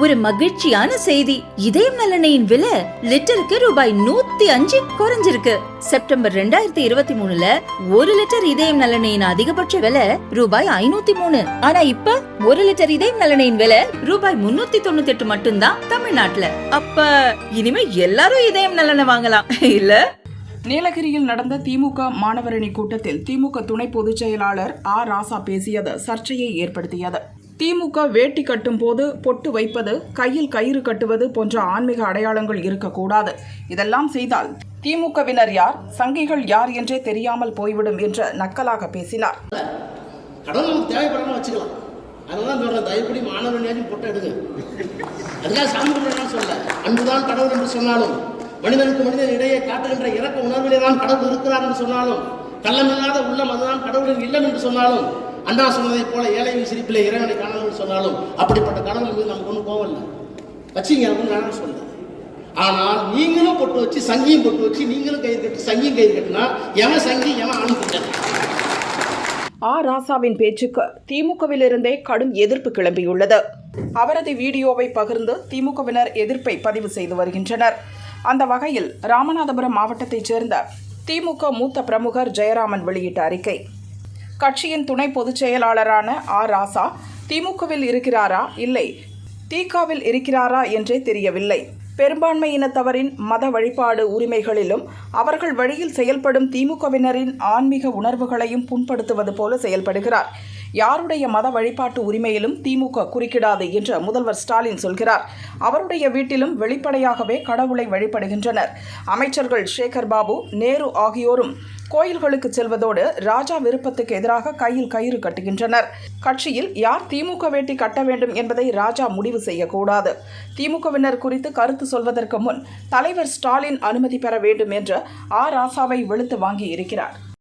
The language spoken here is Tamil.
ஒரு மகிழ்ச்சியான செய்தி. இதயம் நலனையின் விலை லிட்டருக்கு ரூபாய் நூத்தி அஞ்சு குறைஞ்சிருக்கு. செப்டம்பர் ரெண்டாயிரத்தி இருபத்தி மூணுல ஒரு லிட்டர் இதயம் நலனையின் அதிகபட்ச விலை ரூபாய் ஐநூத்தி மூணு. ஆனா இப்ப ஒரு லிட்டர் இதயம் நலனையின் விலை ரூபாய் முன்னூத்தி தொண்ணூத்தி எட்டு மட்டும்தான் தமிழ்நாட்டுல. அப்ப இனிமே எல்லாரும் இதயம் நலனை வாங்கலாம். இல்ல? நீலகிரியில் நடந்த திமுக மாணவரணி கூட்டத்தில் திமுக துணை பொதுச் செயலாளர் ஆ ராசா பேசியது சர்ச்சையை ஏற்படுத்தியது. திமுக வேட்டி கட்டும் போது பொட்டு வைப்பது கையில் கயிறு கட்டுவது போன்ற ஆன்மீக அடையாளங்கள் இருக்கக்கூடாது. இதெல்லாம் செய்தால் திமுகவினர் யார் சங்கிகள் யார் என்றே தெரியாமல் போய்விடும் என்று நக்கலாக பேசினார். கடவுள் நமக்கு வச்சுக்கலாம். அதனால தான் சொல்கிறேன் மாணவனையாச்சும் பொட்டை எடுங்க. அதுக்காக சாமி சொல்ல அன்புதான் கடவுள் என்று சொன்னாலும் மனிதனுக்கு மனிதன் இடையே காட்டுகின்ற இறக்க உணர்விலே தான் கடவுள் இருக்கிறார் என்று சொன்னாலும் கள்ளமில்லாத உள்ளம் அதுதான் கடவுளின் இல்லம் என்று சொன்னாலும் அண்ணா சொன்னதை போல ஏழையின் சிரிப்பில் இறைவனை காணலாம் சொன்னாலும் அப்படிப்பட்ட கடவுள் மீது நமக்கு ஒன்றும் கோவம் இல்லை வச்சிங்க அப்படின்னு நான் சொல்லுவேன் ஆனால் நீங்களும் பொட்டு வச்சு சங்கியும் பொட்டு வச்சு நீங்களும் கயிறு கட்டு சங்கியும் கயிறு கட்டினா எவன் சங்கி எவன் ஆண் கிடையாது ஆ ராசாவின் பேச்சுக்கு திமுகவிலிருந்தே கடும் எதிர்ப்பு கிளம்பியுள்ளது. அவரது வீடியோவை பகிர்ந்து திமுகவினர் எதிர்ப்பை பதிவு செய்து வருகின்றனர். அந்த வகையில் ராமநாதபுரம் மாவட்டத்தைச் சேர்ந்த திமுக மூத்த பிரமுகர் ஜெயராமன் வெளியிட்ட அறிக்கை. கட்சியின் துணை பொதுச் செயலாளரான ஆ ராசா திமுகவில் இருக்கிறாரா? இல்லை. தீகாவில் இருக்கிறாரா என்றே தெரியவில்லை. பெரும்பான்மையினத்தவரின் மத வழிபாடு உரிமைகளிலும் அவர்கள் வழியில் செயல்படும் திமுகவினரின் ஆன்மீக உணர்வுகளையும் புண்படுத்துவது போல செயல்படுகிறார். யாருடைய மத வழிபாட்டு உரிமையிலும் திமுக குறுக்கிடாது என்று முதல்வர் ஸ்டாலின் சொல்கிறார். அவருடைய வீட்டிலும் வெளிப்படையாகவே கடவுளை வழிபடுகின்றனர். அமைச்சர்கள் சேகர் பாபு நேரு ஆகியோரும் கோயில்களுக்கு செல்வதோடு ராஜா விருப்பத்துக்கு எதிராக கையில் கயிறு கட்டுகின்றனர். கட்சியில் யார் திமுக வேட்டி கட்ட வேண்டும் என்பதை ராஜா முடிவு செய்யக்கூடாது. திமுகவினர் குறித்து கருத்து சொல்வதற்கு முன் தலைவர் ஸ்டாலின் அனுமதி பெற வேண்டும் என்று ஆ. ராசாவை வெளுத்து வாங்கி இருக்கிறார்